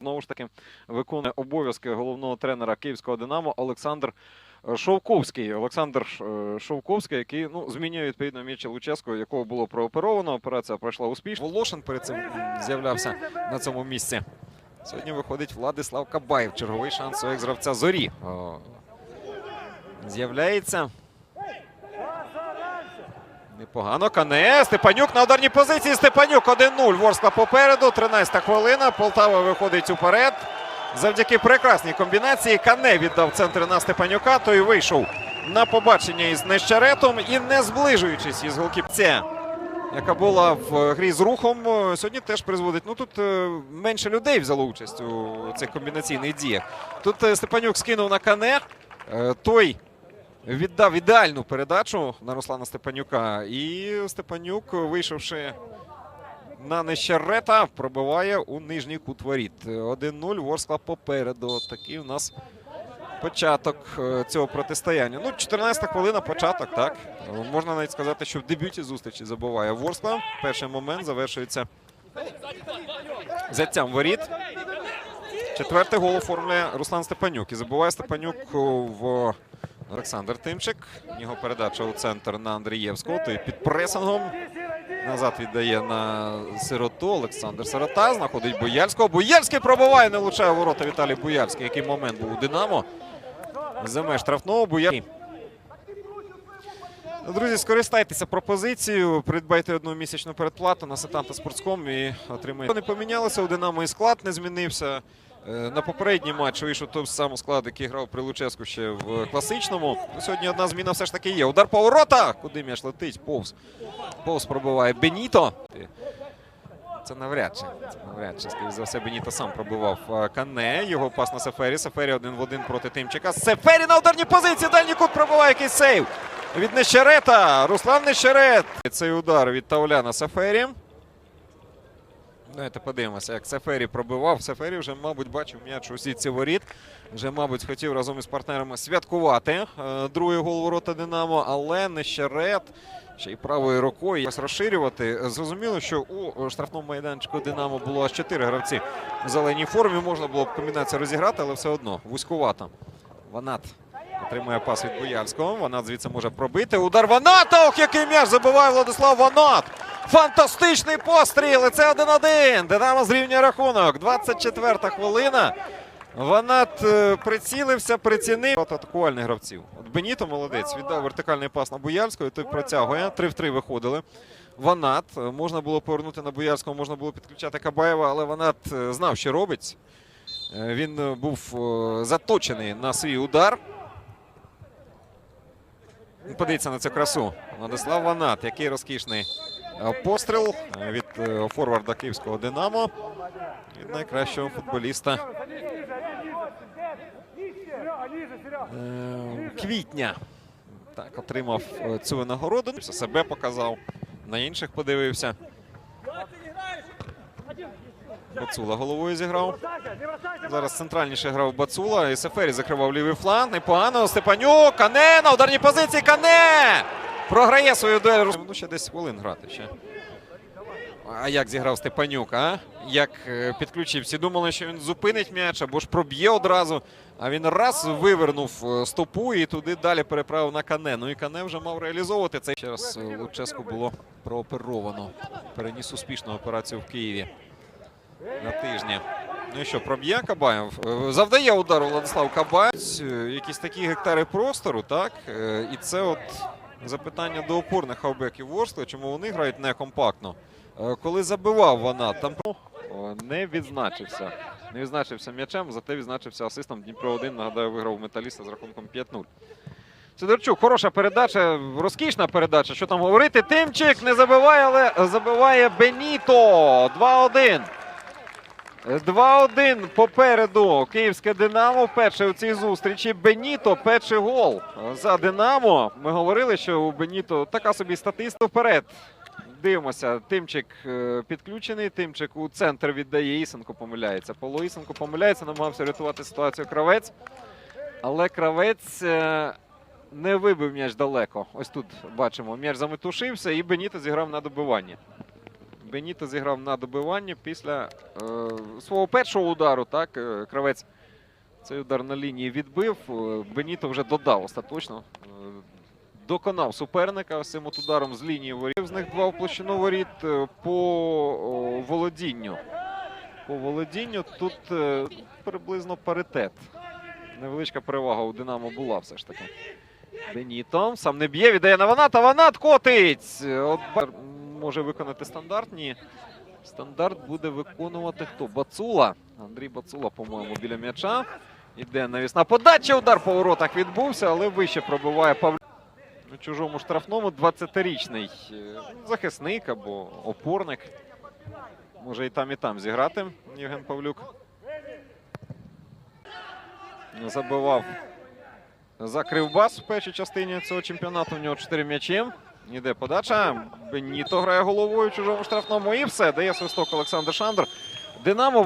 Знову ж таки виконує обов'язки головного тренера київського Динамо Олександр е, Шовковський. Олександр е, Шовковський, який ну, змінює відповідно Міча Луческо, якого було прооперовано. Операція пройшла успішно. Волошин перед цим з'являвся на цьому місці. Сьогодні виходить Владислав Кабаєв. Черговий шанс у екс-гравця зорі. З'являється. Непогано. Кане. Степанюк на ударній позиції. Степанюк 1-0. Ворскла попереду. 13 хвилина. Полтава виходить уперед. Завдяки прекрасній комбінації Кане віддав центр на Степанюка. Той вийшов на побачення із Нещеретом і не зближуючись із голкіпця, яка була в грі з рухом, сьогодні теж призводить. Ну тут е, менше людей взяло участь у цих комбінаційних діях. Тут е, Степанюк скинув на Кане. Е, Той віддав ідеальну передачу на Руслана Степанюка. І Степанюк, вийшовши на Нещерета, пробиває у нижній кут воріт. 1-0. Ворскла попереду. Такий у нас початок е, цього протистояння. Ну, 14 хвилина, початок, так. Е, Можна навіть сказати, що в дебюті зустрічі забуває Ворскла. Перший момент завершується взяттям воріт. Четвертий гол оформлює Руслан Степанюк. І забуває Степанюк в Олександр Тимчик. Його передача у центр на Андрієвського. Той під пресингом. Назад віддає на сироту. Олександр Сирота. Знаходить Бояльського. Бояльський пробиває, не влучає ворота Віталій Бояльський. Який момент був у Динамо. За меж штрафного Бояльський. Друзі, скористайтеся пропозицією, придбайте одну місячну передплату на сетанта Спортском і отримаєте. Не помінялося у Динамо і склад не змінився. Е, На попередній матч вийшов той самий склад, який грав при Луческу ще в класичному. Ну, Сьогодні одна зміна все ж таки є. Удар по воротах! Куди м'яч летить? Повз. Повз пробиває Беніто. Це навряд чи. Це навряд чи. Скоріше за все, Беніто сам пробивав е, Кане. Його пас на Сефері. Сефері один в один проти Тимчика. Сефері на ударній позиції. Дальній кут пробиває якийсь сейв. Від Нещерета. Руслан Нещерет. Цей удар від Тауляна Сефері. Давайте подивимося, як Сефері пробивав. Сефері вже, мабуть, бачив м'яч у сітці воріт. Вже, мабуть, хотів разом із партнерами святкувати е, другий гол ворота Динамо, але Нещерет ще й правою рукою якось розширювати. Зрозуміло, що у штрафному майданчику Динамо було аж чотири гравці в зеленій формі. Можна було б комбінацію розіграти, але все одно вузькувато. Ванат отримує пас від Бояльського. Ванат звідси може пробити. Удар Ваната! Ох, який м'яч забиває Владислав Ванат! Фантастичний постріл! Це 1-1. Динамо зрівнює рахунок. 24 хвилина. Ванат е, прицілився, прицінив. Атакувальних гравців. От Беніто молодець. Віддав вертикальний пас на Бояльського. і Той протягує. 3 в 3 виходили. Ванат. Е, Можна було повернути на Боярського, можна було підключати Кабаєва, але Ванат е, знав, що робить. Він був заточений на свій удар. Подивіться на цю красу. Владислав Ванат, який розкішний постріл від е, форварда київського Динамо. Від найкращого футболіста е, квітня. Так, отримав е, цю нагороду. Себе показав, на інших подивився. Бацула головою зіграв. Зараз центральніше грав Бацула. І Сефері закривав лівий фланг. Непогано. Степанюк. Кане на ударній позиції. Кане! Програє свою дуель. Ну, ще десь хвилин грати ще. А як зіграв Степанюк, а? Як е, підключив? Думали, що він зупинить м'яч або ж проб'є одразу. А він раз вивернув е, стопу і туди далі переправив на Кане. Ну і Кане вже мав реалізовувати це. Ще раз е, Луческу було прооперовано. Переніс успішну операцію в Києві на тижні. Ну і що, проб'є Кабаєв? Завдає удару Владислав Кабаєв. Якісь такі гектари простору, так? І це от запитання до опорних хавбеків Ворскли, чому вони грають не компактно. Е, Коли забивав вона, там не відзначився. Не відзначився м'ячем, зате відзначився асистом Дніпро 1. Нагадаю, виграв металіста з рахунком 5-0. Сидорчук, хороша передача, розкішна передача. Що там говорити? Тимчик не забиває, але забиває Беніто. 2-1. 2-1 попереду Київське Динамо. Перше у цій зустрічі. Беніто, перший гол за Динамо. Ми говорили, що у Беніто така собі статистика вперед. Дивимося, Тимчик е, підключений. Тимчик у центр віддає. Ісенко помиляється. Павло Ісенко помиляється, намагався рятувати ситуацію кравець. Але кравець е, не вибив м'яч далеко. Ось тут бачимо, м'яч заметушився і Беніто зіграв на добивання. Беніто зіграв на добиванні після е, свого першого удару. Так, е, кравець цей удар на лінії відбив. Е, Беніто вже додав остаточно. Е, доконав суперника цим от ударом з лінії воріт. З них два в площину воріт по о, володінню. По володінню тут е, приблизно паритет. Невеличка перевага у Динамо була все ж таки. Беніто сам не б'є, віддає на Ванат, а Ванат котить! От може виконати стандарт. Ні. Стандарт буде виконувати хто? Бацула. Андрій Бацула, по-моєму, біля м'яча. Іде навісна подача. Удар по воротах відбувся, але вище пробиває Павлюк. У чужому штрафному 20-річний е, захисник або опорник. Може і там, і там зіграти Євген Павлюк. Забивав за Кривбас в першій частині цього чемпіонату. У нього 4 м'ячі. Іде подача. Беніто грає головою чужому штрафному. І все. Дає свисток Олександр Шандр. Динамо.